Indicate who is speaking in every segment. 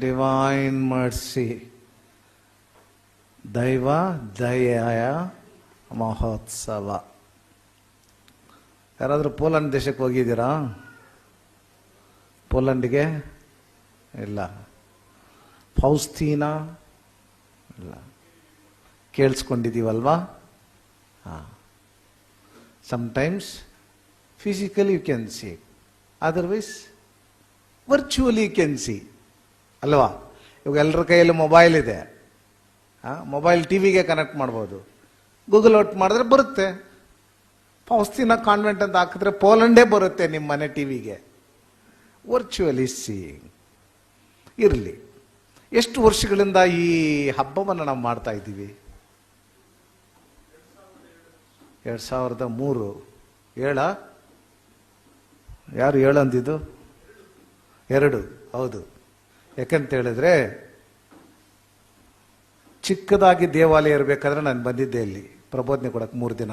Speaker 1: Divine mercy ದೈವ ದಯೆಯ ಮಹೋತ್ಸವ ಯಾರಾದರೂ ಪೋಲೆಂಡ್ ದೇಶಕ್ಕೆ ಹೋಗಿದ್ದೀರಾ? ಪೋಲೆಂಡ್ಗೆ? ಇಲ್ಲ. ಫೌಸ್ತೀನಾ? ಇಲ್ಲ. ಕೇಳಿಸ್ಕೊಂಡಿದ್ದೀವಲ್ವಾ? ಹಾಂ. Sometimes physically you can see otherwise virtually you can see ಅಲ್ವಾ? ಇವಾಗ ಎಲ್ಲರ ಕೈಯಲ್ಲಿ ಮೊಬೈಲ್ ಇದೆ. ಮೊಬೈಲ್ ಟಿ ವಿಗೆ ಕನೆಕ್ಟ್ ಮಾಡ್ಬೋದು. ಗೂಗಲ್ ಔಟ್ ಮಾಡಿದ್ರೆ ಬರುತ್ತೆ. ಫೌಸ್ತಿನ ಕಾನ್ವೆಂಟ್ ಅಂತ ಹಾಕಿದ್ರೆ ಪೋಲೆಂಡೇ ಬರುತ್ತೆ ನಿಮ್ಮ ಮನೆ ಟಿ ವಿಗೆ ವರ್ಚುವಲಿ ಸೀಯಿಂಗ್ ಇರಲಿ. ಎಷ್ಟು ವರ್ಷಗಳಿಂದ ಈ ಹಬ್ಬವನ್ನು ನಾವು ಮಾಡ್ತಾ ಇದ್ದೀವಿ? ಎರಡು ಸಾವಿರದ ಮೂರು. ಏಳ? ಯಾರು ಏಳು ಅಂದಿದ್ದು? ಎರಡು. ಹೌದು. ಯಾಕಂತ ಹೇಳಿದ್ರೆ, ಚಿಕ್ಕದಾಗಿ ದೇವಾಲಯ ಇರಬೇಕಾದ್ರೆ ನಾನು ಬಂದಿದ್ದೆ ಇಲ್ಲಿ, ಪ್ರಬೋಧನೆ ಕೊಡಕ್ಕೆ ಮೂರು ದಿನ.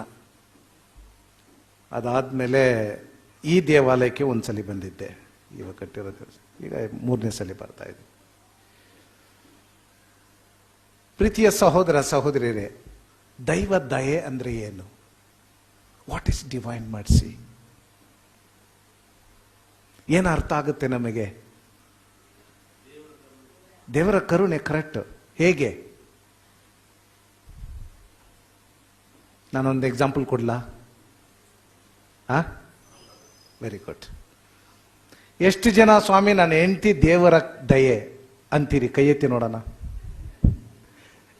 Speaker 1: ಅದಾದಮೇಲೆ ಈ ದೇವಾಲಯಕ್ಕೆ ಒಂದ್ಸಲಿ ಬಂದಿದ್ದೆ ಇವಾಗ ಕಟ್ಟಿರೋ ಈಗ ಮೂರನೇ ಸಲ ಬರ್ತಾ ಇದ್ದೆ ಪ್ರೀತಿಯ ಸಹೋದರ, ಸಹೋದರಿಯರೇ, ದೈವ ದಯೆ ಅಂದರೆ ಏನು? ವಾಟ್ ಇಸ್ ಡಿವೈನ್ ಮಾಡಿಸಿ ಏನು ಅರ್ಥ ಆಗುತ್ತೆ ನಮಗೆ? ದೇವರ ಕರುಣೆ ಕರೆಕ್ಟ್. ಹೇಗೆ? ನಾನೊಂದು ಎಕ್ಸಾಂಪಲ್ ಕೊಡ್ಲಾ? ಆ? ವೆರಿ ಗುಡ್ ಎಷ್ಟು ಜನ ಸ್ವಾಮಿ ನನ್ನ ಹೆಂಡತಿ ದೇವರ ದಯೆ ಅಂತೀರಿ? ಕೈ ಎತ್ತಿ ನೋಡೋಣ.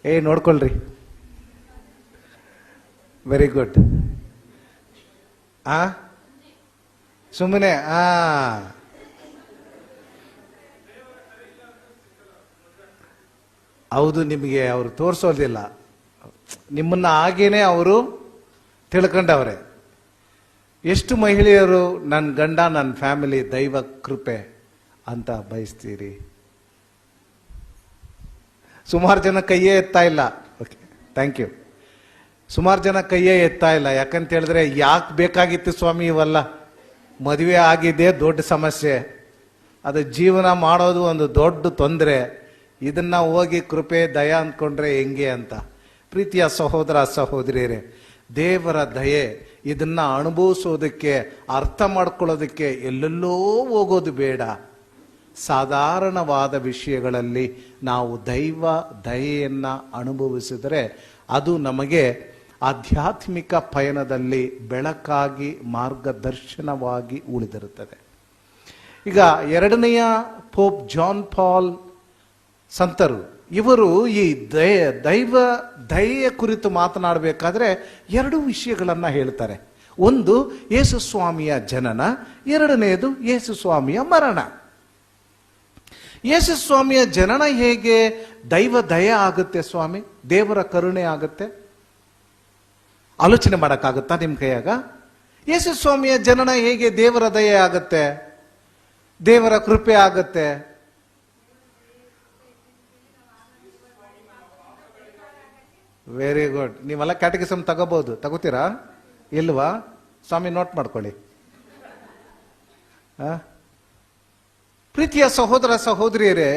Speaker 1: ಏ, ನೋಡ್ಕೊಳ್ರಿ. ವೆರಿ ಗುಡ್ ಆ? ಸುಮ್ಮನೆ ಆ. ಹೌದು, ನಿಮಗೆ ಅವರು ತೋರಿಸೋದಿಲ್ಲ ನಿಮ್ಮನ್ನ ಹಾಗೇನೆ ಅವರು ತಿಳ್ಕೊಂಡವ್ರೆ. ಎಷ್ಟು ಮಹಿಳೆಯರು ನನ್ನ ಗಂಡ ನನ್ನ ಫ್ಯಾಮಿಲಿ, ದೈವ ಕೃಪೆ ಅಂತ ಬಯಸ್ತೀರಿ? ಸುಮಾರು ಜನ ಕೈಯೇ ಎತ್ತಾ ಇಲ್ಲ. ಓಕೆ ಥ್ಯಾಂಕ್ ಯು ಸುಮಾರು ಜನ ಕೈಯೇ ಎತ್ತಾ ಇಲ್ಲ. ಯಾಕಂತ ಹೇಳಿದ್ರೆ ಯಾಕೆ ಬೇಕಾಗಿತ್ತು ಸ್ವಾಮಿ ಇವಲ್ಲ? ಮದುವೆ ಆಗಿದೆ ದೊಡ್ಡ ಸಮಸ್ಯೆ. ಅದು ಜೀವನ ಮಾಡೋದು ಒಂದು ದೊಡ್ಡ ತೊಂದರೆ. ಇದನ್ನ ಹೋಗಿ ಕೃಪೆ, ದಯ ಅಂದ್ಕೊಂಡ್ರೆ ಹೆಂಗೆ ಅಂತ. ಪ್ರೀತಿಯ ಸಹೋದರ ಸಹೋದರಿಯರೇ, ದೇವರ ದಯೆ ಇದನ್ನ ಅನುಭವಿಸೋದಕ್ಕೆ, ಅರ್ಥ ಮಾಡ್ಕೊಳ್ಳೋದಕ್ಕೆ ಎಲ್ಲೆಲ್ಲೋ ಹೋಗೋದು ಬೇಡ. ಸಾಧಾರಣವಾದ ವಿಷಯಗಳಲ್ಲಿ ನಾವು ದೈವ ದಯೆಯನ್ನು ಅನುಭವಿಸಿದರೆ ಅದು ನಮಗೆ ಆಧ್ಯಾತ್ಮಿಕ ಪಯಣದಲ್ಲಿ ಬೆಳಕಾಗಿ, ಮಾರ್ಗದರ್ಶನವಾಗಿ ಉಳಿದಿರುತ್ತದೆ. ಈಗ ಎರಡನೆಯ ಪೋಪ್ ಜಾನ್ ಪಾಲ್ ಸಂತರು. ಇವರು ಈ ದಯ, ದೈವ ದಯೆಯ ಕುರಿತು ಮಾತನಾಡಬೇಕಾದ್ರೆ ಎರಡು ವಿಷಯಗಳನ್ನು ಹೇಳ್ತಾರೆ. ಒಂದು ಯೇಸುಸ್ವಾಮಿಯ ಜನನ ಎರಡನೆಯದು ಯೇಸುಸ್ವಾಮಿಯ ಮರಣ. ಯೇಸು ಸ್ವಾಮಿಯ ಜನನ ಹೇಗೆ? ದೈವ ದಯ ಆಗುತ್ತೆ ಸ್ವಾಮಿ, ದೇವರ ಕರುಣೆ ಆಗುತ್ತೆ. ಆಲೋಚನೆ ಮಾಡೋಕ್ಕಾಗುತ್ತಾ ನಿಮ್ಮ ಕೈಯಾಗ? ಯೇಸುಸ್ವಾಮಿಯ ಜನನ ಹೇಗೆ? ದೇವರ ದಯೆ ಆಗುತ್ತೆ, ದೇವರ ಕೃಪೆ ಆಗುತ್ತೆ. ವೆರಿ ಗುಡ್ ನೀವೆಲ್ಲ ಕ್ಯಾಟಗಿಸಮ್ ತಗೋಬಹುದು ತಗೋತೀರಾ? ಇಲ್ವಾ? ಸ್ವಾಮಿ ನೋಟ್ ಮಾಡ್ಕೊಳ್ಳಿ? ಪ್ರೀತಿಯ ಸಹೋದರ ಸಹೋದರಿಯರೇ,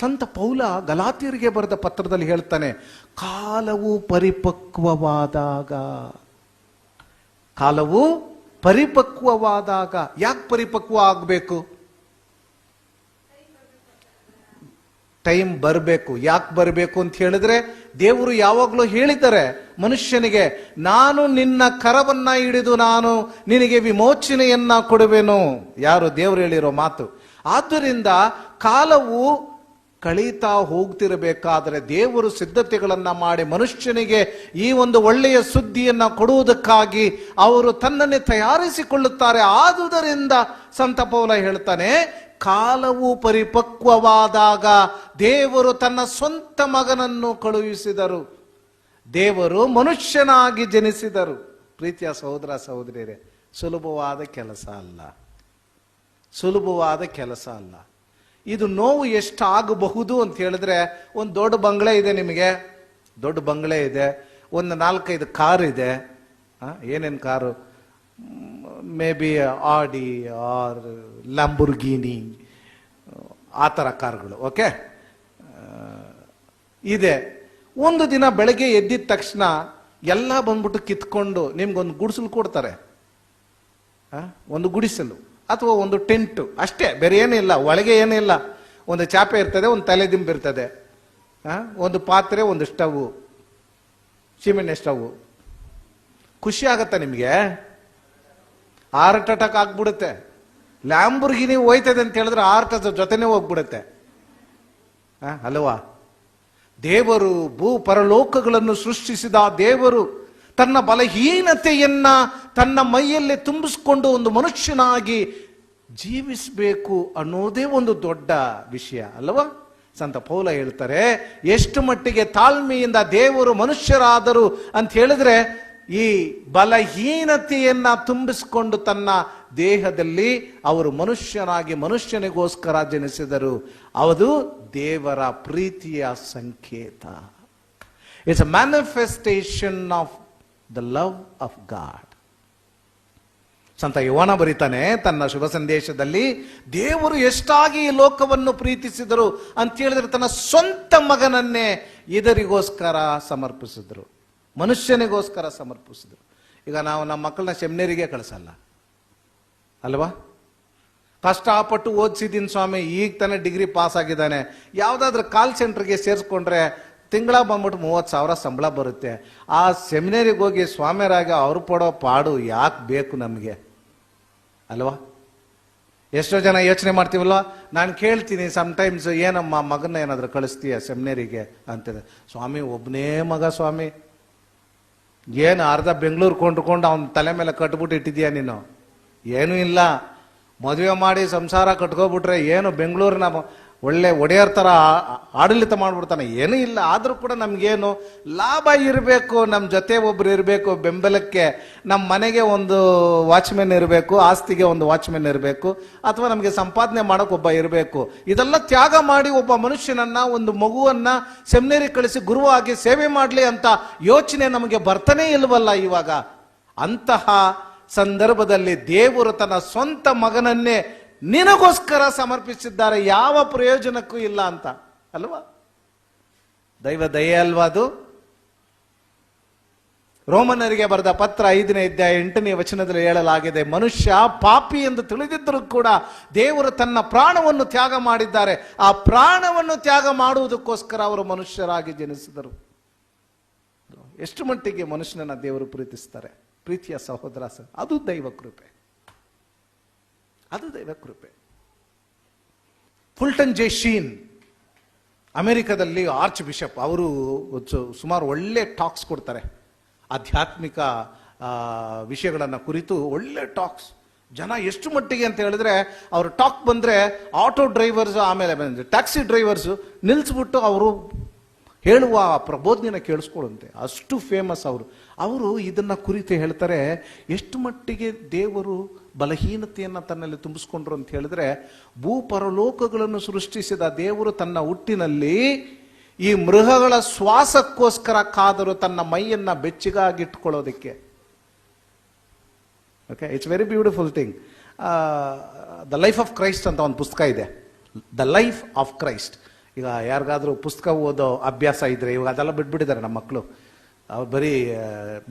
Speaker 1: ಸಂತ ಪೌಲ ಗಲಾತಿಯರಿಗೆ ಬರೆದ ಪತ್ರದಲ್ಲಿ ಹೇಳ್ತಾನೆ, ಕಾಲವು ಪರಿಪಕ್ವವಾದಾಗ. ಕಾಲವು ಪರಿಪಕ್ವವಾದಾಗ. ಯಾಕೆ ಪರಿಪಕ್ವ ಆಗಬೇಕು? ಟೈಮ್ ಬರಬೇಕು, ಯಾಕೆ ಬರಬೇಕು ಅಂತ ಹೇಳಿದ್ರೆ, ದೇವರು ಯಾವಾಗಲೂ ಹೇಳಿದ್ದಾರೆ, ಮನುಷ್ಯನಿಗೆ, ನಾನು ನಿನ್ನ ಕರವನ್ನ ಹಿಡಿದು ನಾನು ನಿನಗೆ ವಿಮೋಚನೆಯನ್ನ ಕೊಡುವೆನು. ಯಾರು ದೇವರು ಹೇಳಿರೋ ಮಾತು. ಆದ್ದರಿಂದ ಕಾಲವು ಕಳೀತಾ ಹೋಗ್ತಿರಬೇಕಾದರೆ ದೇವರು ಸಿದ್ಧತೆಗಳನ್ನ ಮಾಡಿ ಮನುಷ್ಯನಿಗೆ ಈ ಒಂದು ಒಳ್ಳೆಯ ಸುದ್ದಿಯನ್ನ ಕೊಡುವುದಕ್ಕಾಗಿ ಅವರು ತನ್ನನ್ನೇ ತಯಾರಿಸಿಕೊಳ್ಳುತ್ತಾರೆ. ಆದುದರಿಂದ ಸಂತ ಪೌಲ ಹೇಳ್ತಾನೆ ಕಾಲವು ಪರಿಪಕ್ವವಾದಾಗ ದೇವರು ತನ್ನ ಸ್ವಂತ ಮಗನನ್ನು ಕಳುಹಿಸಿದರು. ದೇವರು ಮನುಷ್ಯನಾಗಿ ಜನಿಸಿದರು. ಪ್ರೀತಿಯ ಸಹೋದರ ಸಹೋದರಿಯರೇ, ಸುಲಭವಾದ ಕೆಲಸ ಅಲ್ಲ. ಸುಲಭವಾದ ಕೆಲಸ ಅಲ್ಲ. ಇದು ನೋವು ಎಷ್ಟು ಆಗಬಹುದು ಅಂತ ಹೇಳಿದ್ರೆ, ಒಂದು ದೊಡ್ಡ ಬಂಗಲೆ ಇದೆ ನಿಮಗೆ. ದೊಡ್ಡ ಬಂಗಲೆ ಇದೆ. ಒಂದು ನಾಲ್ಕೈದು ಕಾರ್ ಇದೆ. ಏನೇನು car? Maybe Audi R Lamborghini ಆ ಥರ ಕಾರ್ಗಳು ಓಕೆ ಇದೆ. ಒಂದು ದಿನ ಬೆಳಗ್ಗೆ ಎದ್ದಿದ ತಕ್ಷಣ ಎಲ್ಲ ಬಂದ್ಬಿಟ್ಟು ಕಿತ್ಕೊಂಡು ನಿಮ್ಗೊಂದು ಗುಡಿಸಲು ಕೊಡ್ತಾರೆ? ಒಂದು ಗುಡಿಸಲು ಅಥವಾ ಒಂದು ಟೆಂಟು, ಅಷ್ಟೇ, ಬೇರೆ ಏನಿಲ್ಲ ಒಳಗೆ ಏನಿಲ್ಲ ಒಂದು ಚಾಪೆ ಇರ್ತದೆ, ಒಂದು ತಲೆ ಇರ್ತದೆ. ಆ? ಒಂದು ಪಾತ್ರೆ, ಒಂದು ಸ್ಟವ್, ಸಿಮೆಂಟ್ ಸ್ಟವ್. ಖುಷಿ ಆಗತ್ತ ನಿಮಗೆ? ಹಾರ್ಟ್ ಅಟ್ಯಾಕ್ ಆಗ್ಬಿಡುತ್ತೆ. ಲ್ಯಾಂಬುರ್ಗಿನಿ ಹೋಯ್ತದೆ ಅಂತ ಹೇಳಿದ್ರೆ ಹಾರ್ಟ್ ಜೊತೆನೇ ಹೋಗ್ಬಿಡುತ್ತೆ. ಅಲ್ವಾ? ದೇವರು ಭೂ ಪರಲೋಕಗಳನ್ನು ಸೃಷ್ಟಿಸಿದ ದೇವರು ತನ್ನ ಬಲಹೀನತೆಯನ್ನ ತನ್ನ ಮೈಯಲ್ಲಿ ತುಂಬಿಸ್ಕೊಂಡು ಒಂದು ಮನುಷ್ಯನಾಗಿ ಜೀವಿಸಬೇಕು ಅನ್ನೋದೇ ಒಂದು ದೊಡ್ಡ ವಿಷಯ, ಅಲ್ವಾ? ಸಂತ ಪೌಲ ಹೇಳ್ತಾರೆ, ಎಷ್ಟು ಮಟ್ಟಿಗೆ ತಾಳ್ಮೆಯಿಂದ ದೇವರು ಮನುಷ್ಯರಾದರು ಅಂತ ಹೇಳಿದ್ರೆ ಈ ಬಲಹೀನತೆಯನ್ನ ತುಂಬಿಸಿಕೊಂಡು ತನ್ನ ದೇಹದಲ್ಲಿ ಅವರು ಮನುಷ್ಯನಾಗಿ ಮನುಷ್ಯನಿಗೋಸ್ಕರ ಜನಿಸಿದರು. ಅದು ದೇವರ ಪ್ರೀತಿಯ ಸಂಕೇತ. It's a manifestation of the love of God ಸಂತ ಯುವನ ಬರಿತಾನೆ, ತನ್ನ ಶುಭ ಸಂದೇಶದಲ್ಲಿ ದೇವರು ಎಷ್ಟಾಗಿ ಈ ಲೋಕವನ್ನು ಪ್ರೀತಿಸಿದರು ಅಂತ ಹೇಳಿದ್ರೆ ತನ್ನ ಸ್ವಂತ ಮಗನನ್ನೇ ಇದರಿಗೋಸ್ಕರ ಸಮರ್ಪಿಸಿದ್ರು. ಮನುಷ್ಯನಿಗೋಸ್ಕರ ಸಮರ್ಪಿಸಿದ್ರು. ಈಗ ನಾವು ನಮ್ಮ ಮಕ್ಕಳನ್ನ ಸೆಮಿನರಿಗೆ ಕಳಿಸಲ್ಲ. ಅಲ್ವಾ? ಕಷ್ಟಪಟ್ಟು ಓದಿಸಿದ್ದೀನಿ ಸ್ವಾಮಿ, ಈಗ ತಾನೇ ಡಿಗ್ರಿ ಪಾಸ್ ಆಗಿದ್ದಾನೆ. ಯಾವುದಾದ್ರೂ ಕಾಲ್ ಸೆಂಟ್ರಿಗೆ ಸೇರಿಸ್ಕೊಂಡ್ರೆ ತಿಂಗಳ ಬಂದ್ಬಿಟ್ಟು ಮೂವತ್ತು ಸಾವಿರ ಸಂಬಳ ಬರುತ್ತೆ. ಆ ಸೆಮಿನರಿಗೆ ಹೋಗಿ ಸ್ವಾಮಿಯರಾಗಿ ಅವ್ರು ಪಡೋ ಪಾಡು ಯಾಕೆ ಬೇಕು ನಮಗೆ? ಅಲ್ವಾ? ಎಷ್ಟೋ ಜನ ಯೋಚನೆ ಮಾಡ್ತೀವಲ್ಲ ನಾನು ಕೇಳ್ತೀನಿ ಟೈಮ್ಸ್ ಏನಮ್ಮ ಮಗನ ಏನಾದರೂ ಕಳಿಸ್ತೀಯ ಸೆಮಿನರಿಗೆ ಅಂತಿದೆ. ಸ್ವಾಮಿ ಒಬ್ಬನೇ ಮಗ ಸ್ವಾಮಿ. ಏನು ಅರ್ಧ ಬೆಂಗಳೂರು ಕೊಂಡ್ಕೊಂಡು ಅವನ ತಲೆ ಮೇಲೆ ಕಟ್ಬಿಟ್ಟು ಇಟ್ಟಿದ್ಯಾ ನೀನು? ಏನೂ ಇಲ್ಲ. ಮದುವೆ ಮಾಡಿ ಸಂಸಾರ ಕಟ್ಕೊಬಿಟ್ರೆ ಏನು ಬೆಂಗಳೂರಿನ ಒಳ್ಳೆ ಒಡೆಯರ್ ಥರ ಆಡಳಿತ ಮಾಡಿಬಿಡ್ತಾನೆ. ಏನೂ ಇಲ್ಲ. ಆದರೂ ಕೂಡ ನಮಗೇನು ಲಾಭ ಇರಬೇಕು ನಮ್ಮ ಜೊತೆ ಒಬ್ರು ಇರಬೇಕು, ಬೆಂಬಲಕ್ಕೆ ನಮ್ಮ ಮನೆಗೆ ಒಂದು ವಾಚ್ಮೆನ್ ಇರಬೇಕು, ಆಸ್ತಿಗೆ ಒಂದು ವಾಚ್ಮೆನ್ ಇರಬೇಕು, ಅಥವಾ ನಮಗೆ ಸಂಪಾದನೆ ಮಾಡೋಕೆ ಒಬ್ಬ ಇರಬೇಕು. ಇದೆಲ್ಲ ತ್ಯಾಗ ಮಾಡಿ ಒಬ್ಬ ಮನುಷ್ಯನನ್ನ, ಒಂದು ಮಗುವನ್ನು ಸೆಮಿನರಿ ಕಳಿಸಿ ಗುರುವಾಗಿ ಸೇವೆ ಮಾಡಲಿ ಅಂತ ಯೋಚನೆ ನಮಗೆ ಬರ್ತಾನೆ ಇಲ್ವಲ್ಲ ಇವಾಗ. ಅಂತಹ ಸಂದರ್ಭದಲ್ಲಿ ದೇವರು ತನ್ನ ಸ್ವಂತ ಮಗನನ್ನೇ ನಿನಗೋಸ್ಕರ ಸಮರ್ಪಿಸಿದ್ದಾರೆ, ಯಾವ ಪ್ರಯೋಜನಕ್ಕೂ ಇಲ್ಲ ಅಂತ. ಅಲ್ವಾ? ದೈವ ದಯೆ ಅಲ್ವಾ ಅದು? ರೋಮನರಿಗೆ ಬರೆದ ಪತ್ರ ಐದನೇ ಅಧ್ಯಾಯ ಎಂಟನೇ ವಚನದಲ್ಲಿ ಹೇಳಲಾಗಿದೆ, ಮನುಷ್ಯ ಪಾಪಿ ಎಂದು ತಿಳಿದಿದ್ದರೂ ಕೂಡ ದೇವರು ತನ್ನ ಪ್ರಾಣವನ್ನು ತ್ಯಾಗ ಮಾಡಿದ್ದಾರೆ. ಆ ಪ್ರಾಣವನ್ನು ತ್ಯಾಗ ಮಾಡುವುದಕ್ಕೋಸ್ಕರ ಅವರು ಮನುಷ್ಯರಾಗಿ ಜನಿಸಿದರು. ಎಷ್ಟು ಮಟ್ಟಿಗೆ ಮನುಷ್ಯನನ್ನ ದೇವರು ಪ್ರೀತಿಸ್ತಾರೆ? ಪ್ರೀತಿಯ ಸಹೋದರ ಸರ್, ಅದು ದೈವ ಕೃಪೆ. ಅದು ದೈವ ಕೃಪೆ. ಫುಲ್ಟನ್ ಜೆ ಶೀನ್, ಅಮೆರಿಕದಲ್ಲಿ ಆರ್ಚ್ ಬಿಷಪ್, ಅವರು ಸುಮಾರು ಒಳ್ಳೆ ಟಾಕ್ಸ್ ಕೊಡ್ತಾರೆ. ಆಧ್ಯಾತ್ಮಿಕ ವಿಷಯಗಳನ್ನು ಕುರಿತು ಒಳ್ಳೆ ಟಾಕ್ಸ್. ಜನ ಎಷ್ಟು ಮಟ್ಟಿಗೆ ಅಂತ ಹೇಳಿದ್ರೆ, ಅವರು ಟಾಕ್ ಬಂದರೆ ಆಟೋ ಡ್ರೈವರ್ಸ್ ಆಮೇಲೆ ಟ್ಯಾಕ್ಸಿ ಡ್ರೈವರ್ಸ್ ನಿಲ್ಲಿಸ್ಬಿಟ್ಟು ಅವರು ಹೇಳುವ ಪ್ರಬೋಧನ ಕೇಳಿಸ್ಕೊಳ್ಳುವಂತೆ. ಅಷ್ಟು ಫೇಮಸ್ ಅವರು. ಅವರು ಇದನ್ನ ಕುರಿತು ಹೇಳ್ತಾರೆ, ಎಷ್ಟು ಮಟ್ಟಿಗೆ ದೇವರು ಬಲಹೀನತೆಯನ್ನ ತನ್ನಲ್ಲಿ ತುಂಬಿಸ್ಕೊಂಡ್ರು ಅಂತ ಹೇಳಿದ್ರೆ, ಭೂಪರಲೋಕಗಳನ್ನು ಸೃಷ್ಟಿಸಿದ ದೇವರು ತನ್ನ ಹುಟ್ಟಿನಲ್ಲಿ ಈ ಮೃಗಗಳ ಶ್ವಾಸಕ್ಕೋಸ್ಕರ ಕಾದರು ತನ್ನ ಮೈಯನ್ನ ಬೆಚ್ಚಿಗಾಗಿಟ್ಕೊಳ್ಳೋದಕ್ಕೆ. Okay it's very beautiful thing the life of Christ ಅಂತ ಒಂದು ಪುಸ್ತಕ ಇದೆ. ದ ಲೈಫ್ ಆಫ್ ಕ್ರೈಸ್ಟ್ ಈಗ ಯಾರಿಗಾದ್ರೂ ಪುಸ್ತಕ ಓದೋ ಅಭ್ಯಾಸ ಇದ್ರೆ ಇವಾಗ ಅದೆಲ್ಲ ಬಿಟ್ಬಿಟ್ಟಿದ್ದಾರೆ ನಮ್ಮ ಮಕ್ಕಳು ಅವ್ರು ಬರೀ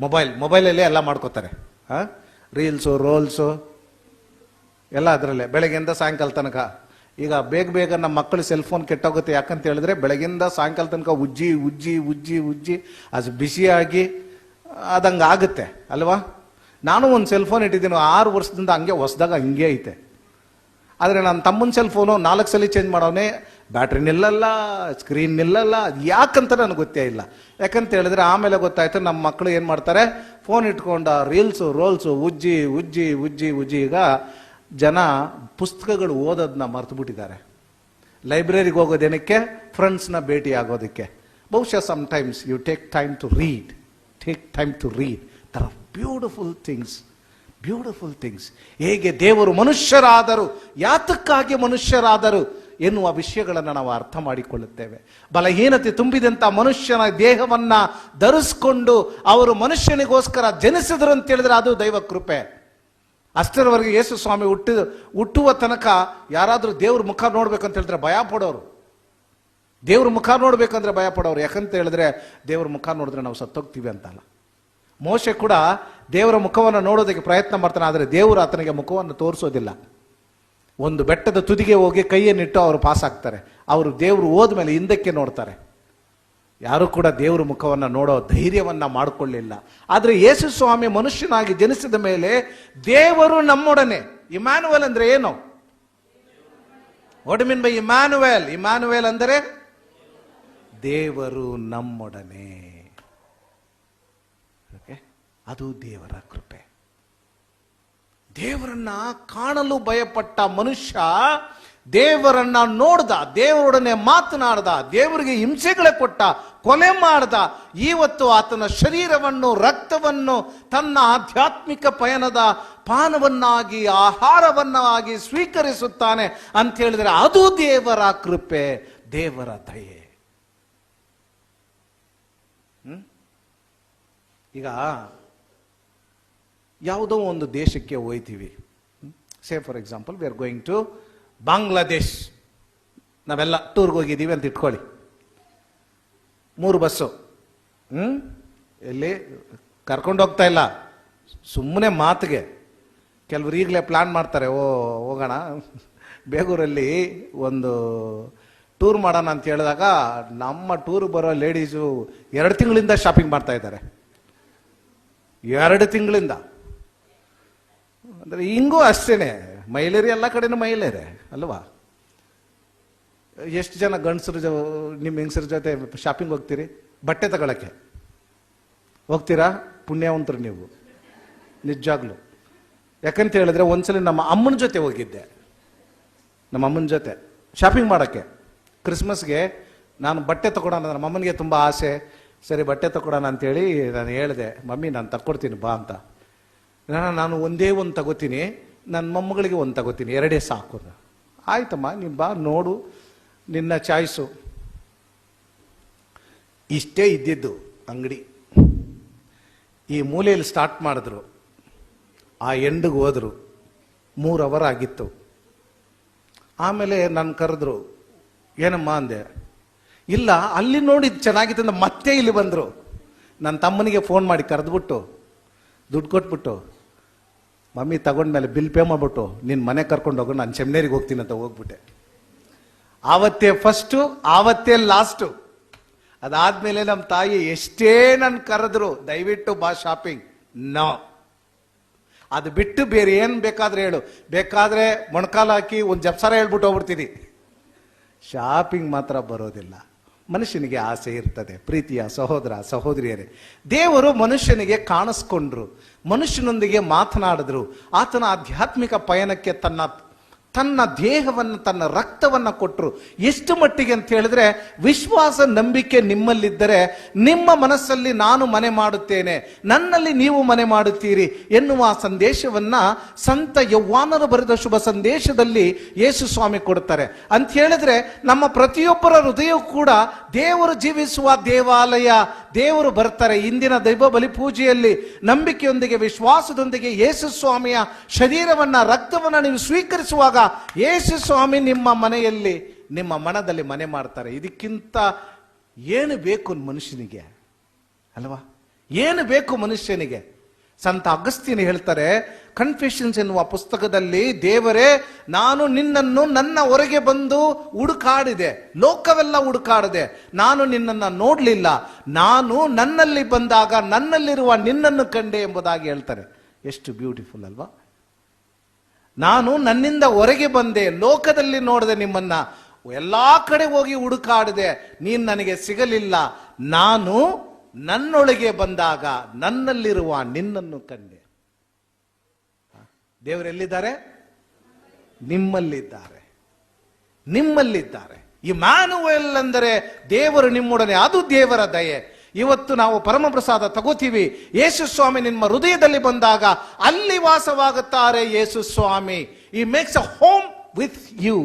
Speaker 1: ಮೊಬೈಲ್ ಮೊಬೈಲಲ್ಲೇ ಎಲ್ಲ ಮಾಡ್ಕೋತಾರೆ. ರೀಲ್ಸು ರೋಲ್ಸು ಎಲ್ಲ ಅದರಲ್ಲೇ. ಬೆಳಗ್ಗೆಯಿಂದ ಸಾಯಂಕಾಲ ತನಕ. ಈಗ ಬೇಗ ಬೇಗ ನಮ್ಮ ಮಕ್ಕಳು ಸೆಲ್ ಫೋನ್ ಕೆಟ್ಟೋಗುತ್ತೆ ಯಾಕಂತ ಹೇಳಿದ್ರೆ ಬೆಳಗ್ಗಿಂದ ಸಾಯಂಕಾಲ ತನಕ ಉಜ್ಜಿ ಉಜ್ಜಿ ಉಜ್ಜಿ ಉಜ್ಜಿ, ಅದು ಬಿಸಿಯಾಗಿ ಅದಂಗೆ ಆಗುತ್ತೆ, ಅಲ್ವಾ? ನಾನು ಒಂದು ಸೆಲ್ ಫೋನ್ ಇಟ್ಟಿದ್ದೀನಿ, ಆರು ವರ್ಷದಿಂದ ಹಂಗೆ ಹೊಸ್ದಾಗ ಹಂಗೆ ಐತೆ. ಆದರೆ ನನ್ನ ತಮ್ಮನ ಸೆಲ್ ಫೋನು ನಾಲ್ಕು ಸಲ ಚೇಂಜ್ ಮಾಡೋನೆ ಬ್ಯಾಟ್ರಿ ನಿಲ್ಲಲ್ಲ ಸ್ಕ್ರೀನ್ ನಿಲ್ಲಲ್ಲ, ಅದು ಯಾಕಂತ ನನಗೆ ಗೊತ್ತೇ ಇಲ್ಲ. ಯಾಕಂತ ಹೇಳಿದ್ರೆ ಆಮೇಲೆ ಗೊತ್ತಾಯ್ತು ನಮ್ಮ ಮಕ್ಕಳು ಏನು ಮಾಡ್ತಾರೆ ಫೋನ್ ಇಟ್ಕೊಂಡ ರೀಲ್ಸು ರೋಲ್ಸು ಉಜ್ಜಿ ಉಜ್ಜಿ ಉಜ್ಜಿ ಉಜ್ಜಿ ಈಗ ಜನ ಪುಸ್ತಕಗಳು ಓದೋದನ್ನ ಮರ್ತು ಬಿಟ್ಟಿದ್ದಾರೆ ಲೈಬ್ರರಿಗೆ ಹೋಗೋದೇನಕ್ಕೆ? ಫ್ರೆಂಡ್ಸ್ನ ಭೇಟಿ ಆಗೋದಕ್ಕೆ. ಬಹುಶಃ sometimes you take time to read take time to read there are beautiful things beautiful things ಹೇಗೆ ದೇವರು ಮನುಷ್ಯರಾದರು, ಯಾತಕ್ಕಾಗಿ ಮನುಷ್ಯರಾದರು? ಎನ್ನುವ ವಿಷಯಗಳನ್ನು ನಾವು ಅರ್ಥ ಮಾಡಿಕೊಳ್ಳುತ್ತೇವೆ. ಬಲಹೀನತೆ ತುಂಬಿದಂಥ ಮನುಷ್ಯನ ದೇಹವನ್ನು ಧರಿಸ್ಕೊಂಡು ಅವರು ಮನುಷ್ಯನಿಗೋಸ್ಕರ ಜನಿಸಿದ್ರು ಅಂತ ಹೇಳಿದ್ರೆ ಅದು ದೈವ ಕೃಪೆ. ಅಷ್ಟರವರೆಗೆ ಯೇಸು ಸ್ವಾಮಿ ಹುಟ್ಟಿದ, ಹುಟ್ಟುವ ತನಕ ಯಾರಾದರೂ ದೇವ್ರ ಮುಖ ನೋಡ್ಬೇಕಂತ ಹೇಳಿದ್ರೆ ಭಯ ಪಡೋರು. ದೇವ್ರ ಮುಖ ನೋಡ್ಬೇಕಂದ್ರೆ ಭಯ ಪಡೋರು. ಯಾಕಂತ ಹೇಳಿದ್ರೆ ದೇವ್ರ ಮುಖ ನೋಡಿದ್ರೆ ನಾವು ಸತ್ತೋಗ್ತೀವಿ ಅಂತಲ್ಲ. ಮೋಶೆ ಕೂಡ ದೇವರ ಮುಖವನ್ನು ನೋಡೋದಕ್ಕೆ ಪ್ರಯತ್ನ ಮಾಡ್ತಾನೆ, ಆದರೆ ದೇವರು ಆತನಿಗೆ ಮುಖವನ್ನು ತೋರಿಸೋದಿಲ್ಲ. ಒಂದು ಬೆಟ್ಟದ ತುದಿಗೆ ಹೋಗಿ ಕೈಯನ್ನಿಟ್ಟು ಅವರು ಪಾಸ್ ಆಗ್ತಾರೆ. ಅವರು ದೇವರು ಹೋದ್ಮೇಲೆ ಹಿಂದಕ್ಕೆ ನೋಡ್ತಾರೆ. ಯಾರು ಕೂಡ ದೇವರ ಮುಖವನ್ನು ನೋಡೋ ಧೈರ್ಯವನ್ನು ಮಾಡಿಕೊಳ್ಳಿಲ್ಲ. ಆದರೆ ಯೇಸು ಸ್ವಾಮಿ ಮನುಷ್ಯನಾಗಿ ಜನಿಸಿದ ಮೇಲೆ ದೇವರು ನಮ್ಮೊಡನೆ. ಇಮ್ಯಾನುವೆಲ್ ಅಂದ್ರೆ ಏನು? ಒಡಮಿನ್ ಬೈ ಇಮ್ಯಾನುವೆಲ್ ಇಮ್ಯಾನುವೆಲ್ ಅಂದರೆ ದೇವರು ನಮ್ಮೊಡನೆ. ಓಕೆ ಅದು ದೇವರ ಕೃಪೆ. ದೇವರನ್ನ ಕಾಣಲು ಭಯಪಟ್ಟ ಮನುಷ್ಯ ದೇವರನ್ನ ನೋಡ್ದ, ದೇವರೊಡನೆ ಮಾತನಾಡ್ದ, ದೇವರಿಗೆ ಹಿಂಸೆಗಳೇ ಕೊಟ್ಟ, ಕೊಲೆ ಮಾಡ್ದ ಇವತ್ತು ಆತನ ಶರೀರವನ್ನು, ರಕ್ತವನ್ನು, ತನ್ನ ಆಧ್ಯಾತ್ಮಿಕ ಪಯಣದ ಪಾನವನ್ನಾಗಿ, ಆಹಾರವನ್ನಾಗಿ ಸ್ವೀಕರಿಸುತ್ತಾನೆ ಅಂತ ಹೇಳಿದ್ರೆ ಅದು ದೇವರ ಕೃಪೆ, ದೇವರ ದಯೆ? ಈಗ ಯಾವುದೋ ಒಂದು ದೇಶಕ್ಕೆ ಹೋಯ್ತೀವಿ. Say for example we are going to Bangladesh ನಾವೆಲ್ಲ ಟೂರ್ಗೆ ಹೋಗಿದ್ದೀವಿ ಅಂತ ಇಟ್ಕೊಳ್ಳಿ. ಮೂರು ಬಸ್ಸು. ಹ್ಞೂ ಎಲ್ಲಿ? ಕರ್ಕೊಂಡು ಹೋಗ್ತಾ ಇಲ್ಲ. ಸುಮ್ಮನೆ ಮಾತಿಗೆ. ಕೆಲವರು ಈಗಲೇ ಪ್ಲ್ಯಾನ್ ಮಾಡ್ತಾರೆ. ಓ, ಹೋಗೋಣ. ಬೇಗೂರಲ್ಲಿ ಒಂದು ಟೂರ್ ಮಾಡೋಣ ಅಂತ ಹೇಳಿದಾಗ ನಮ್ಮ ಟೂರ್ ಬರೋ ಲೇಡೀಸು ಎರಡು ತಿಂಗಳಿಂದ ಶಾಪಿಂಗ್ ಮಾಡ್ತಾ ಇದ್ದಾರೆ. ಎರಡು ತಿಂಗಳಿಂದ. ಅಂದ್ರೆ ಹಿಂಗೂ ಅಷ್ಟೇ ಮಹಿಳೆಯರು ಎಲ್ಲ ಕಡೆನೂ ಮಹಿಳೆಯರೇ, ಅಲ್ವಾ? ಎಷ್ಟು ಜನ ಗಂಡಸ್ರ ಜೊ, ನಿಮ್ಮ ಹೆಂಗಸರ ಜೊತೆ ಶಾಪಿಂಗ್ ಹೋಗ್ತೀರಿ? ಬಟ್ಟೆ ತಗೊಳಕ್ಕೆ. ಹೋಗ್ತೀರಾ? ಪುಣ್ಯವಂತರು ನೀವು. ನಿಜವಾಗ್ಲು ಯಾಕಂತ ಹೇಳಿದ್ರೆ ಒಂದ್ಸಲ ನಮ್ಮ ಅಮ್ಮನ ಜೊತೆ ಹೋಗಿದ್ದೆ. ನಮ್ಮ ಅಮ್ಮನ ಜೊತೆ. ಶಾಪಿಂಗ್ ಮಾಡೋಕ್ಕೆ. ಕ್ರಿಸ್ಮಸ್ಗೆ ನಾನು ಬಟ್ಟೆ ತಗೊಳೋಣ ನಮ್ಮ ಅಮ್ಮನಿಗೆ ತುಂಬ ಆಸೆ. ಸರಿ, ಬಟ್ಟೆ ತಗೊಳೋಣ ಅಂತೇಳಿ ನಾನು ಹೇಳಿದೆ, ಮಮ್ಮಿ, ನಾನು ತಕ್ಕೊಡ್ತೀನಿ ಬಾ ಅಂತ. ನಾನು ನಾನು ಒಂದೇ ಒಂದು ತಗೋತೀನಿ ನನ್ನ ಮೊಮ್ಮಗಳಿಗೆ ಒಂದು ತಗೋತೀನಿ, ಎರಡೇ ಸಾಕು. ಆಯ್ತಮ್ಮ ನಿಮ್ಮ ಬಾ, ನೋಡು, ನಿನ್ನ ಚಾಯ್ಸು. ಇಷ್ಟೇ ಇದ್ದಿದ್ದು ಅಂಗಡಿ. ಈ ಮೂಲೆಯಲ್ಲಿ ಸ್ಟಾರ್ಟ್ ಮಾಡಿದ್ರು. ಆ ಎಂಡಿಗೆ ಹೋದರು. ಮೂರು ಅವರ್ ಆಗಿತ್ತು. ಆಮೇಲೆ ನಾನು ಕರೆದ್ರು, ಏನಮ್ಮ ಅಂದೆ, ಇಲ್ಲ, ಅಲ್ಲಿ ನೋಡಿ ಚೆನ್ನಾಗಿತ್ತು ಅಂತ ಮತ್ತೆ ಇಲ್ಲಿ ಬಂದರು. ನನ್ನ ತಮ್ಮನಿಗೆ ಫೋನ್ ಮಾಡಿ ಕರೆದ್ಬಿಟ್ಟು ದುಡ್ಡು ಕೊಟ್ಬಿಟ್ಟು, ಮಮ್ಮಿ ತಗೊಂಡ್ಮೇಲೆ ಬಿಲ್ ಪೇ ಮಾಡ್ಬಿಟ್ಟು ನಿನ್ನ ಮನೆ ಕರ್ಕೊಂಡು ಹೋಗೋ, ನಾನು ಸೆಮಿನೇರಿಗೆ ಹೋಗ್ತೀನಿ ಅಂತ ಹೋಗ್ಬಿಟ್ಟೆ. ಆವತ್ತೇ ಫಸ್ಟು ಆವತ್ತೇ ಲಾಸ್ಟು ಅದಾದ್ಮೇಲೆ ನಮ್ಮ ತಾಯಿ ಎಷ್ಟೇ ನನ್ನ ಕರೆದ್ರು, ದಯವಿಟ್ಟು ಬಾ ಶಾಪಿಂಗ್ ನೋ. ಅದು ಬಿಟ್ಟು ಬೇರೆ ಏನು ಬೇಕಾದ್ರೆ ಹೇಳು. ಬೇಕಾದ್ರೆ ಮೊಣಕಾಲು ಹಾಕಿ ಒಂದು ಜಪ್ಸಾರ ಹೇಳ್ಬಿಟ್ಟು ಹೋಗ್ಬಿಡ್ತೀನಿ. ಶಾಪಿಂಗ್ ಮಾತ್ರ ಬರೋದಿಲ್ಲ. ಮನುಷ್ಯನಿಗೆ ಆಸೆ ಇರ್ತದೆ. ಪ್ರೀತಿಯ ಸಹೋದರ, ಸಹೋದರಿಯರೇ, ದೇವರು ಮನುಷ್ಯನಿಗೆ ಕಾಣಿಸ್ಕೊಂಡ್ರು. ಮನುಷ್ಯನೊಂದಿಗೆ ಮಾತನಾಡಿದ್ರು. ಆತನ ಆಧ್ಯಾತ್ಮಿಕ ಪಯಣಕ್ಕೆ ತನ್ನ ತನ್ನ ದೇಹವನ್ನು, ತನ್ನ ರಕ್ತವನ್ನ ಕೊಟ್ಟರು ಎಷ್ಟು ಮಟ್ಟಿಗೆ ಅಂತ ಹೇಳಿದ್ರೆ, ವಿಶ್ವಾಸ, ನಂಬಿಕೆ ನಿಮ್ಮಲ್ಲಿದ್ದರೆ, ನಿಮ್ಮ ಮನಸ್ಸಲ್ಲಿ ನಾನು ಮನೆ ಮಾಡುತ್ತೇನೆ, ನನ್ನಲ್ಲಿ ನೀವು ಮನೆ ಮಾಡುತ್ತೀರಿ ಎನ್ನುವ ಸಂದೇಶವನ್ನ ಸಂತ ಯೌವಾನರು ಬರೆದ ಶುಭ ಸಂದೇಶದಲ್ಲಿ ಯೇಸು ಸ್ವಾಮಿ ಕೊಡ್ತಾರೆ. ಅಂತ ಹೇಳಿದ್ರೆ, ನಮ್ಮ ಪ್ರತಿಯೊಬ್ಬರ ಹೃದಯವು ಕೂಡ ದೇವರು ಜೀವಿಸುವ ದೇವಾಲಯ, ದೇವರು ಬರ್ತಾರೆ. ಇಂದಿನ ದೈವ ಬಲಿ ಪೂಜೆಯಲ್ಲಿ ನಂಬಿಕೆಯೊಂದಿಗೆ, ವಿಶ್ವಾಸದೊಂದಿಗೆ ಯೇಸು ಸ್ವಾಮಿಯ ಶರೀರವನ್ನ, ರಕ್ತವನ್ನ ನೀವು ಸ್ವೀಕರಿಸುವಾಗ ಯೇಸು ಸ್ವಾಮಿ ನಿಮ್ಮ ಮನೆಯಲ್ಲಿ, ನಿಮ್ಮ ಮನದಲ್ಲಿ ಮನೆ ಮಾಡ್ತಾರೆ. ಇದಕ್ಕಿಂತ ಏನು ಬೇಕು ಮನುಷ್ಯನಿಗೆ? ಅಲ್ವಾ? ಏನು ಬೇಕು ಮನುಷ್ಯನಿಗೆ? ಸಂತ ಅಗಸ್ತಿನ ಹೇಳ್ತಾರೆ ಕನ್ಫೆಷನ್ಸ್ ಎನ್ನುವ ಪುಸ್ತಕದಲ್ಲಿ ದೇವರೇ, ನಾನು ನಿನ್ನನ್ನು ನನ್ನ ಹೊರಗೆ ಬಂದು ಹುಡುಕಾಡಿದೆ. ಲೋಕವೆಲ್ಲ ಹುಡುಕಾಡಿದೆ. ನಾನು ನಿನ್ನನ್ನು ನೋಡಲಿಲ್ಲ. ನಾನು ನನ್ನಲ್ಲಿ ಬಂದಾಗ ನನ್ನಲ್ಲಿರುವ ನಿನ್ನನ್ನು ಕಂಡೆ ಎಂಬುದಾಗಿ ಹೇಳ್ತಾರೆ. ಎಷ್ಟು ಬ್ಯೂಟಿಫುಲ್ ಅಲ್ವಾ? ನಾನು ನನ್ನಿಂದ ಹೊರಗೆ ಬಂದೆ, ಲೋಕದಲ್ಲಿ ನೋಡಿದೆ ನಿಮ್ಮನ್ನ. ಎಲ್ಲಾ ಕಡೆ ಹೋಗಿ ಹುಡುಕಾಡಿದೆ, ನೀನ್ ನನಗೆ ಸಿಗಲಿಲ್ಲ. ನಾನು ನನ್ನೊಳಗೆ ಬಂದಾಗ, ನನ್ನಲ್ಲಿರುವ ನಿನ್ನನ್ನು ಕಂಡೆ. ದೇವರೆಲ್ಲಿದ್ದಾರೆ ನಿಮ್ಮಲ್ಲಿದ್ದಾರೆ. ನಿಮ್ಮಲ್ಲಿದ್ದಾರೆ. ಈ ಮಾನವ ಅಂದರೆ ದೇವರು ನಿಮ್ಮೊಡನೆ, ಅದು ದೇವರ ದಯೆ. ಇವತ್ತು ನಾವು ಪರಮಪ್ರಸಾದ ತಗೋತೀವಿ. ಯೇಸು ಸ್ವಾಮಿ ನಿಮ್ಮ ಹೃದಯದಲ್ಲಿ ಬಂದಾಗ ಅಲ್ಲಿ ವಾಸವಾಗುತ್ತಾರೆ ಯೇಸು ಸ್ವಾಮಿ. ಈ makes a home with you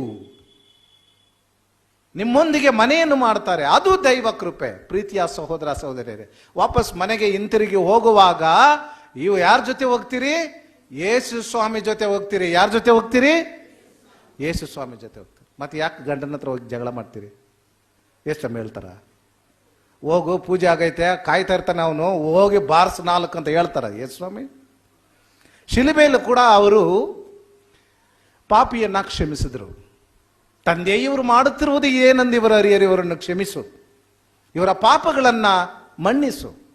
Speaker 1: ನಿಮ್ಮೊಂದಿಗೆ ಮನೆಯನ್ನು ಮಾಡ್ತಾರೆ. ಅದು ದೈವ ಕೃಪೆ. ಪ್ರೀತಿಯ ಸಹೋದರ ಸಹೋದರಿಯರೇ, ವಾಪಸ್ ಮನೆಗೆ ಹಿಂತಿರುಗಿ ಹೋಗುವಾಗ ನೀವು ಯಾರ ಜೊತೆ ಹೋಗ್ತೀರಿ? ಯೇಸು ಸ್ವಾಮಿ ಜೊತೆ ಹೋಗ್ತೀರಿ. ಯಾರ ಜೊತೆ ಹೋಗ್ತೀರಿ? ಯೇಸು ಸ್ವಾಮಿ ಜೊತೆ ಹೋಗ್ತೀರಿ. ಮತ್ತೆ ಯಾಕೆ ಗಂಡನ ಹತ್ರ ಹೋಗಿ ಜಗಳ ಮಾಡ್ತೀರಿ? ಎಷ್ಟು ಹೇಳ್ತಾರ? ಹೋಗು, ಪೂಜೆ ಆಗೈತೆ, ಕಾಯ್ತಾ ಇರ್ತಾನೆ ಅವನು, ಹೋಗಿ ಬಾರ್ಸ್ ನಾಲ್ಕು ಅಂತ ಹೇಳ್ತಾರೆ. ಎಸ್ ಸ್ವಾಮಿ? ಶಿಲುಬೆಯಲ್ಲಿ ಕೂಡ ಅವರು ಪಾಪಿಯನ್ನು ಕ್ಷಮಿಸಿದರು. ತಂದೆ, ಇವರು ಮಾಡುತ್ತಿರುವುದು ಏನಂದು ಇವರ ಅರಿಯರು ಇವರನ್ನು ಕ್ಷಮಿಸು. ಇವರ ಪಾಪಗಳನ್ನು ಮನ್ನಿಸು.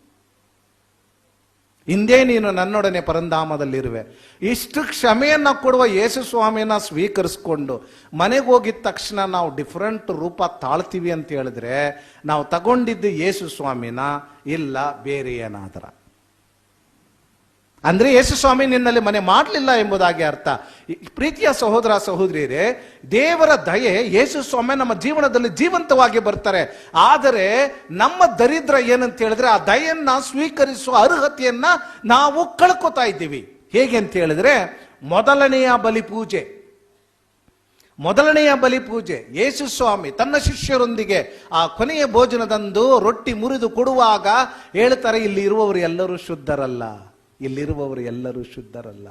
Speaker 1: ಹಿಂದೆ ನೀನು ನನ್ನೊಡನೆ ಪರಂಧಾಮದಲ್ಲಿರುವೆ. ಇಷ್ಟು ಕ್ಷಮೆಯನ್ನು ಕೊಡುವ ಯೇಸು ಸ್ವಾಮಿಯನ್ನ ಸ್ವೀಕರಿಸ್ಕೊಂಡು ಮನೆಗೆ ಹೋಗಿದ ತಕ್ಷಣ ನಾವು ಡಿಫ್ರೆಂಟ್ ರೂಪ ತಾಳ್ತೀವಿ ಅಂತ ಹೇಳಿದ್ರೆ ನಾವು ತಗೊಂಡಿದ್ದು ಯೇಸು ಸ್ವಾಮಿನ, ಇಲ್ಲ ಬೇರೆ ಏನಾದರ ಅಂದ್ರೆ ಯೇಸು ಸ್ವಾಮಿ ನಿನ್ನಲ್ಲಿ ಮನೆ ಮಾಡಲಿಲ್ಲ ಎಂಬುದಾಗಿ ಅರ್ಥ. ಪ್ರೀತಿಯ ಸಹೋದರ ಸಹೋದರಿಯರೇ, ದೇವರ ದಯೆ ಯೇಸು ಸ್ವಾಮಿ ನಮ್ಮ ಜೀವನದಲ್ಲಿ ಜೀವಂತವಾಗಿ ಬರ್ತಾರೆ. ಆದರೆ ನಮ್ಮ ದರಿದ್ರ ಏನಂತ ಹೇಳಿದ್ರೆ ಆ ದಯೆಯನ್ನ ಸ್ವೀಕರಿಸುವ ಅರ್ಹತೆಯನ್ನ ನಾವು ಕಳ್ಕೊತಾ ಇದ್ದೀವಿ. ಹೇಗೆ ಅಂತ ಹೇಳಿದ್ರೆ, ಮೊದಲನೆಯ ಬಲಿ ಪೂಜೆ. ಮೊದಲನೆಯ ಬಲಿ ಪೂಜೆ. ಯೇಸು ಸ್ವಾಮಿ ತನ್ನ ಶಿಷ್ಯರೊಂದಿಗೆ ಆ ಕೊನೆಯ ಭೋಜನದಂದು ರೊಟ್ಟಿ ಮುರಿದು ಕೊಡುವಾಗ ಹೇಳ್ತಾರೆ, ಇಲ್ಲಿ ಇರುವವರು ಎಲ್ಲರೂ ಶುದ್ಧರಲ್ಲ. ಇಲ್ಲಿರುವವರು ಎಲ್ಲರೂ ಶುದ್ಧರಲ್ಲ.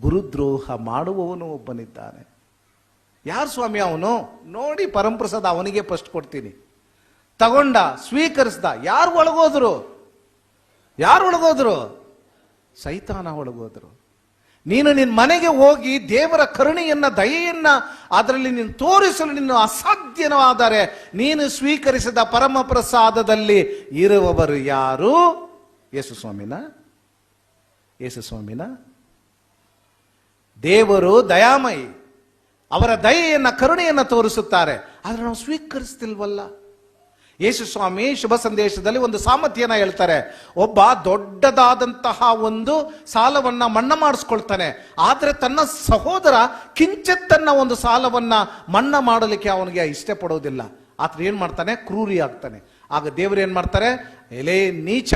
Speaker 1: ಗುರುದ್ರೋಹ ಮಾಡುವವನು ಒಬ್ಬನಿದ್ದಾನೆ. ಯಾರು ಸ್ವಾಮಿ ಅವನು? ನೋಡಿ ಪರಂಪ್ರಸಾದ ಅವನಿಗೆ ಫಸ್ಟ್ ಕೊಡ್ತೀನಿ. ತಗೊಂಡ, ಸ್ವೀಕರಿಸ್ದ, ಯಾರು ಒಳಗೋದ್ರು? ಯಾರು ಒಳಗೋದ್ರು? ಸೈತಾನ ಒಳಗೋದ್ರು. ನೀನು ನಿನ್ನ ಮನೆಗೆ ಹೋಗಿ ದೇವರ ಕರುಣೆಯನ್ನ, ದಯೆಯನ್ನ, ಅದರಲ್ಲಿ ನೀನು ತೋರಿಸಲು ನಿನ್ನ ಅಸಾಧ್ಯನವಾದರೆ, ನೀನು ಸ್ವೀಕರಿಸಿದ ಪರಮ ಪ್ರಸಾದದಲ್ಲಿ ಇರುವವರು ಯಾರು? ಯೇಸು ಸ್ವಾಮಿನ? ಯೇಸು ಸ್ವಾಮಿನ? ದೇವರು ದಯಾಮಯಿ. ಅವರ ದಯೆಯನ್ನ, ಕರುಣೆಯನ್ನ ತೋರಿಸುತ್ತಾರೆ. ಆದರೆ ನಾವು ಸ್ವೀಕರಿಸ್ತಿಲ್ವಲ್ಲ? ಯೇಸು ಸ್ವಾಮಿ ಶುಭ ಸಂದೇಶದಲ್ಲಿ ಒಂದು ಸಾಮರ್ಥ್ಯನ ಹೇಳ್ತಾರೆ. ಒಬ್ಬ ದೊಡ್ಡದಾದಂತಹ ಒಂದು ಸಾಲವನ್ನ ಮನ್ನಾ ಮಾಡಿಸ್ಕೊಳ್ತಾನೆ. ಆದರೆ ತನ್ನ ಸಹೋದರ ಕಿಂಚಿತ್ತನ್ನ ಒಂದು ಸಾಲವನ್ನ ಮಣ್ಣ ಮಾಡಲಿಕ್ಕೆ ಅವನಿಗೆ ಇಷ್ಟಪಡೋದಿಲ್ಲ. ಆತ ಏನ್ ಮಾಡ್ತಾನೆ? ಕ್ರೂರಿ ಆಗ್ತಾನೆ. ಆಗ ದೇವರು ಏನ್ ಮಾಡ್ತಾರೆ? ಎಲೆ ನೀಚ.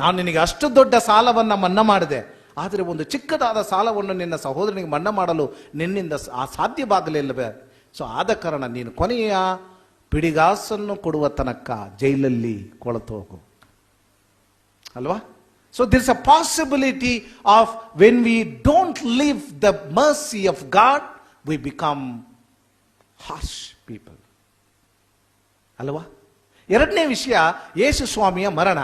Speaker 1: ನಾನು ನಿನಗೆ ಅಷ್ಟು ದೊಡ್ಡ ಸಾಲವನ್ನು ಮನ್ನಾ ಮಾಡಿದೆ, ಆದರೆ ಒಂದು ಚಿಕ್ಕದಾದ ಸಾಲವನ್ನು ನಿನ್ನ ಸಹೋದರನಿಗೆ ಮನ್ನಾ ಮಾಡಲು ನಿನ್ನಿಂದ ಸಾಧ್ಯವಾಗಲಿಲ್ಲವೇ ಸೊ ಆದ ಕಾರಣ ನೀನು ಕೊನೆಯ ಪಿಡಿಗಾಸನ್ನು ಕೊಡುವ ತನಕ ಜೈಲಲ್ಲಿ ಕೊಳತು ಹೋಗು. ಅಲ್ವಾ? So this a possibility of when we don't live the mercy of God we become harsh people ಅಲ್ವಾ? ಎರಡನೇ ವಿಷಯ, ಯೇಸು ಸ್ವಾಮಿಯ ಮರಣ.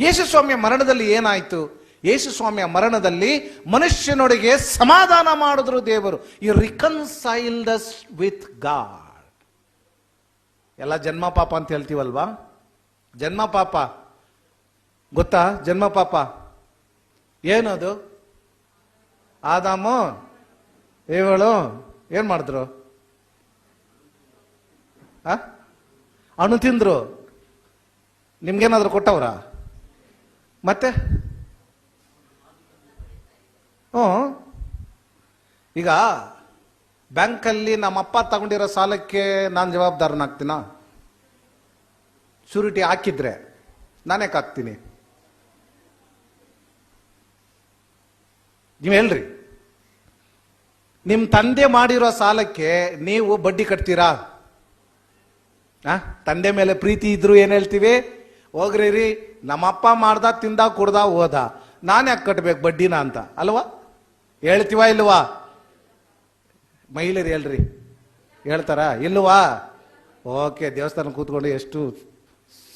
Speaker 1: ಯೇಸು ಸ್ವಾಮಿಯ ಮರಣದಲ್ಲಿ ಏನಾಯಿತು? ಯೇಸು ಸ್ವಾಮಿಯ ಮರಣದಲ್ಲಿ ಮನುಷ್ಯನೊಡೆಗೆ ಸಮಾಧಾನ ಮಾಡಿದ್ರು ದೇವರು. ಈ ರಿಕನ್ಸೈಲ್ಡಸ್ ವಿತ್ ಗಾಡ್ ಎಲ್ಲ ಜನ್ಮ ಪಾಪ ಅಂತ ಹೇಳ್ತೀವಲ್ವಾ? ಜನ್ಮ ಪಾಪ. ಗೊತ್ತಾ? ಜನ್ಮ ಪಾಪ. ಏನದು? ಆದಾಮು, ಇವಳು, ಏನ್ ಮಾಡಿದ್ರು? ಅಣು ತಿಂದ್ರು. ನಿಮ್ಗೇನಾದ್ರು ಕೊಟ್ಟವ್ರ? ಮತ್ತೆ? ಹ್ಞೂ. ಈಗ ಬ್ಯಾಂಕಲ್ಲಿ ನಮ್ಮಪ್ಪ ತಗೊಂಡಿರೋ ಸಾಲಕ್ಕೆ ನಾನು ಜವಾಬ್ದಾರನಾಗ್ತೀನ ಶೂರಿಟಿ ಹಾಕಿದ್ರೆ ನಾನೇ ಹಾಕ್ತೀನಿ. ನೀವು ಹೇಳ್ರಿ. ನಿಮ್ಮ ತಂದೆ ಮಾಡಿರೋ ಸಾಲಕ್ಕೆ ನೀವು ಬಡ್ಡಿ ಕಟ್ತೀರಾ? ತಂದೆ ಮೇಲೆ ಪ್ರೀತಿ ಇದ್ರು ಏನು ಹೇಳ್ತೀವಿ? ಹೋಗ್ರಿ ನಮ್ಮಪ್ಪ ಮಾಡ್ದ, ತಿಂದ, ಕುಡ್ದ, ಹೋದ. ನಾನು ಯಾಕೆ ಕಟ್ಬೇಕು ಬಡ್ಡಿನ ಅಂತ? ಅಲ್ವಾ? ಹೇಳ್ತೀವ ಇಲ್ವಾ? ಮಹಿಳೆಯರು ಹೇಳ್ರಿ. ಹೇಳ್ತಾರಾ? ಇಲ್ವಾ? ಓಕೆ, ದೇವಸ್ಥಾನ ಕೂತ್ಕೊಂಡು ಎಷ್ಟು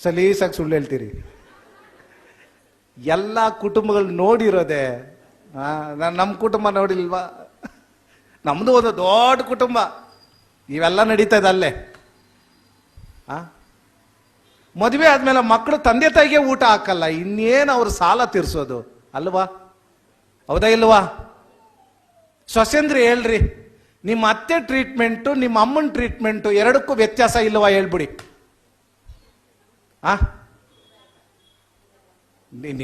Speaker 1: ಸಲೀಸಾಗಿ ಸುಳ್ಳು ಹೇಳ್ತೀರಿ. ಎಲ್ಲ ಕುಟುಂಬಗಳು ನೋಡಿರೋದೆ. ನಾನು ನಮ್ಮ ಕುಟುಂಬ ನೋಡಿಲ್ವಾ? ನಮ್ದು ಒಂದು ದೊಡ್ಡ ಕುಟುಂಬ. ಇವೆಲ್ಲ ನಡೀತಾ ಇದೆ ಅಲ್ಲೇ. ಆ? ಮದುವೆ ಆದ್ಮೇಲೆ ಮಕ್ಕಳು ತಂದೆ ತಾಯಿಗೆ ಊಟ ಹಾಕಲ್ಲ, ಇನ್ನೇನು ಅವ್ರ ಸಾಲ ತೀರ್ಸೋದು? ಅಲ್ವಾ? ಹೌದಾ ಇಲ್ವಾ? ಸೊಸೆಂದ್ರಿ ಹೇಳ್ರಿ. ನಿಮ್ಮ ಅತ್ತೆ ಟ್ರೀಟ್ಮೆಂಟು ನಿಮ್ಮ ಅಮ್ಮನ ಟ್ರೀಟ್ಮೆಂಟು ಎರಡಕ್ಕೂ ವ್ಯತ್ಯಾಸ ಇಲ್ವಾ ಹೇಳ್ಬಿಡಿ. ಆ?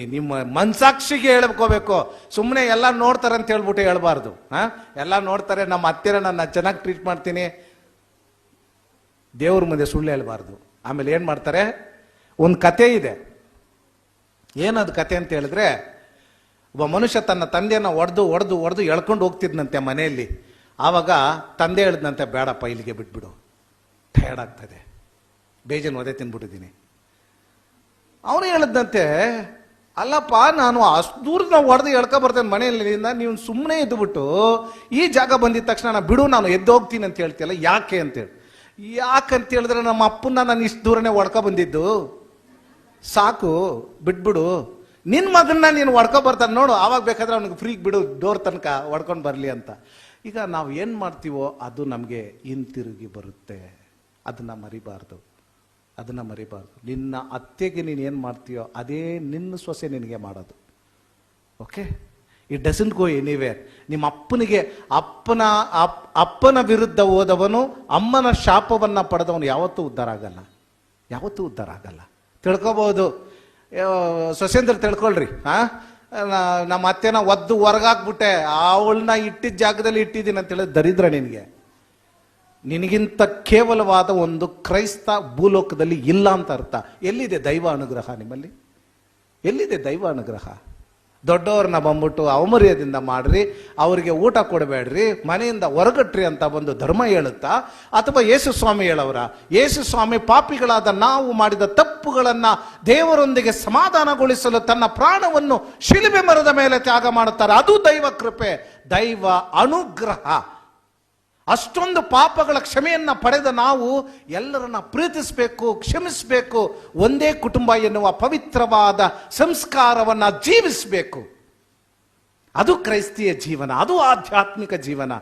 Speaker 1: ನಿಮ್ಮ ಮನ್ಸಾಕ್ಷಿಗೆ ಹೇಳ್ಕೋಬೇಕು. ಸುಮ್ಮನೆ ಎಲ್ಲ ನೋಡ್ತಾರೆ ಅಂತ ಹೇಳ್ಬಿಟ್ಟು ಹೇಳ್ಬಾರ್ದು. ಹಾ ಎಲ್ಲ ನೋಡ್ತಾರೆ, ನಮ್ಮ ಹತ್ತಿರ ನನ್ನ ಚೆನ್ನಾಗಿ ಟ್ರೀಟ್ ಮಾಡ್ತೀನಿ. ದೇವ್ರ ಮುಂದೆ ಸುಳ್ಳು ಹೇಳ್ಬಾರ್ದು. ಆಮೇಲೆ ಏನು ಮಾಡ್ತಾರೆ? ಒಂದು ಕತೆ ಇದೆ. ಏನದು ಕತೆ ಅಂತ ಹೇಳಿದ್ರೆ, ಒಬ್ಬ ಮನುಷ್ಯ ತನ್ನ ತಂದೆಯನ್ನು ಒಡೆದು ಒಡೆದು ಒಡೆದು ಎಳ್ಕೊಂಡು ಹೋಗ್ತಿದ್ನಂತೆ ಮನೆಯಲ್ಲಿ. ಆವಾಗ ತಂದೆ ಹೇಳಿದ್ನಂತೆ, ಬೇಡಪ್ಪ, ಇಲ್ಲಿಗೆ ಬಿಟ್ಬಿಡು. ಟಯರ್ಡ್ ಆಗ್ತದೆ. ಬೇಜನ್ ಒದೆ ತಿನ್ಬಿಟ್ಟಿದ್ದೀನಿ. ಅವನು ಹೇಳಿದ್ನಂತೆ, ಅಲ್ಲಪ್ಪ, ನಾನು ಅಷ್ಟು ನಾವು ಹೊಡೆದು ಎಳ್ಕೊ ಬರ್ತೇನೆ ಮನೆಯಲ್ಲಿಂದ. ನೀವು ಸುಮ್ಮನೆ ಇದ್ದುಬಿಟ್ಟು ಈ ಜಾಗ ಬಂದಿದ ತಕ್ಷಣ ನಾನು ಬಿಡು, ನಾನು ಎದ್ದು ಹೋಗ್ತೀನಿ ಅಂತ ಹೇಳ್ತೀಯಲ್ಲ, ಯಾಕೆ? ಅಂತೇಳಿ ಯಾಕಂತ ಹೇಳಿದ್ರೆ ನಮ್ಮ ಅಪ್ಪನ ನಾನು ಇಷ್ಟು ದೂರನೇ ಹೊಡ್ಕೊ ಬಂದಿದ್ದು. ಸಾಕು, ಬಿಟ್ಬಿಡು. ನಿನ್ನ ಮಗನ್ನ ನೀನು ಹೊಡ್ಕೊ ಬರ್ತಾನೆ, ನೋಡು, ಆವಾಗ ಬೇಕಾದ್ರೆ ಅವ್ನಿಗೆ ಫ್ರೀಗೆ ಬಿಡು ಡೋರ್ ತನಕ ಒಡ್ಕೊಂಡು ಬರಲಿ ಅಂತ. ಈಗ ನಾವು ಏನು ಮಾಡ್ತೀವೋ ಅದು ನಮಗೆ ಹಿಂತಿರುಗಿ ಬರುತ್ತೆ. ಅದನ್ನ ಮರಿಬಾರ್ದು. ಅದನ್ನು ಮರಿಬಾರ್ದು. ನಿನ್ನ ಅತ್ತೆಗೆ ನೀನು ಏನು ಮಾಡ್ತೀಯೋ, ಅದೇ ನಿನ್ನ ಸೊಸೆ ನಿನಗೆ ಮಾಡೋದು. Okay it doesn't go anywhere ನಿಮ್ಮ ಅಪ್ಪನಿಗೆ ಅಪ್ಪನ, ಅಪ್- ಅಪ್ಪನ ವಿರುದ್ಧ ಹೋದವನು, ಅಮ್ಮನ ಶಾಪವನ್ನು ಪಡೆದವನು ಯಾವತ್ತೂ ಉದ್ಧಾರ ಆಗಲ್ಲ. ಯಾವತ್ತೂ ಉದ್ಧಾರ ಆಗಲ್ಲ. ತಿಳ್ಕೊಬೋದು. ಸೊಸೇಂದ್ರ ತಿಳ್ಕೊಳ್ರಿ ಹಾಂ ನಮ್ಮ ಅತ್ತೆನ ಒದ್ದು ಹೊರಗಾಕ್ಬಿಟ್ಟೆ. ಅವಳನ್ನ ಇಟ್ಟಿದ್ದ ಜಾಗದಲ್ಲಿ ಇಟ್ಟಿದ್ದೀನಿ ಅಂತ ಹೇಳಿದ್ರೆ ದರಿದ್ರ ನಿನಗೆ. ನಿನಗಿಂತ ಕೇವಲವಾದ ಒಂದು ಕ್ರೈಸ್ತ ಭೂಲೋಕದಲ್ಲಿ ಇಲ್ಲ ಅಂತ ಅರ್ಥ. ಎಲ್ಲಿದೆ ದೈವ ಅನುಗ್ರಹ ನಿಮ್ಮಲ್ಲಿ? ಎಲ್ಲಿದೆ ದೈವ ಅನುಗ್ರಹ? ದೊಡ್ಡವ್ರನ್ನ ಬಂದ್ಬಿಟ್ಟು ಅವಮರ್ಯದಿಂದ ಮಾಡ್ರಿ, ಅವರಿಗೆ ಊಟ ಕೊಡಬೇಡ್ರಿ, ಮನೆಯಿಂದ ಹೊರಗಟ್ರಿ ಅಂತ ಬಂದು ಧರ್ಮ ಹೇಳುತ್ತಾ? ಅಥವಾ ಯೇಸು ಸ್ವಾಮಿ ಹೇಳವರ? ಯೇಸು ಸ್ವಾಮಿ ಪಾಪಿಗಳಾದ ನಾವು ಮಾಡಿದ ತಪ್ಪುಗಳನ್ನ ದೇವರೊಂದಿಗೆ ಸಮಾಧಾನಗೊಳಿಸಲು ತನ್ನ ಪ್ರಾಣವನ್ನು ಶಿಲುಬೆ ಮರದ ಮೇಲೆ ತ್ಯಾಗ ಮಾಡುತ್ತಾರೆ. ಅದು ದೈವ ಕೃಪೆ. ದೈವ ಅನುಗ್ರಹ. ಅಷ್ಟೊಂದು ಪಾಪಗಳ ಕ್ಷಮೆಯನ್ನ ಪಡೆದ ನಾವು ಎಲ್ಲರನ್ನ ಪ್ರೀತಿಸಬೇಕು, ಕ್ಷಮಿಸಬೇಕು, ಒಂದೇ ಕುಟುಂಬ ಎನ್ನುವ ಪವಿತ್ರವಾದ ಸಂಸ್ಕಾರವನ್ನ ಜೀವಿಸಬೇಕು. ಅದು ಕ್ರೈಸ್ತಿಯ ಜೀವನ, ಅದು ಆಧ್ಯಾತ್ಮಿಕ ಜೀವನ.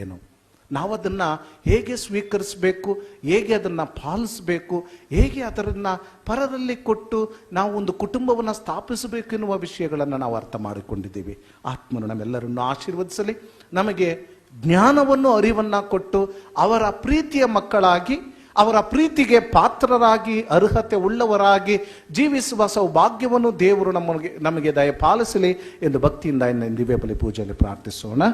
Speaker 1: ಏನು? ನಾವು ಅದನ್ನ ಹೇಗೆ ಸ್ವೀಕರಿಸಬೇಕು, ಹೇಗೆ ಅದನ್ನ ಪಾಲಿಸಬೇಕು, ಹೇಗೆ ಅದರನ್ನ ಪರರಲ್ಲಿ ಕೊಟ್ಟು ನಾವು ಒಂದು ಕುಟುಂಬವನ್ನು ಸ್ಥಾಪಿಸಬೇಕು ಎನ್ನುವ ವಿಷಯಗಳನ್ನು ನಾವು ಅರ್ಥ ಮಾಡಿಕೊಂಡಿದ್ದೀವಿ. ಆತ್ಮನು ನಮ್ಮೆಲ್ಲರನ್ನು ಆಶೀರ್ವದಿಸಲಿ. ನಮಗೆ ಜ್ಞಾನವನ್ನು ಅರಿವನ್ನು ಕೊಟ್ಟು ಅವರ ಪ್ರೀತಿಯ ಮಕ್ಕಳಾಗಿ, ಅವರ ಪ್ರೀತಿಗೆ ಪಾತ್ರರಾಗಿ, ಅರ್ಹತೆ ಉಳ್ಳವರಾಗಿ ಜೀವಿಸುವ ಸೌಭಾಗ್ಯವನ್ನು ದೇವರು ನಮಗೆ ನಮಗೆ ದಯಪಾಲಿಸಲಿ ಎಂದು ಭಕ್ತಿಯಿಂದ ದಿವ್ಯ ಬಲಿ ಪೂಜೆಯಲ್ಲಿ ಪ್ರಾರ್ಥಿಸೋಣ.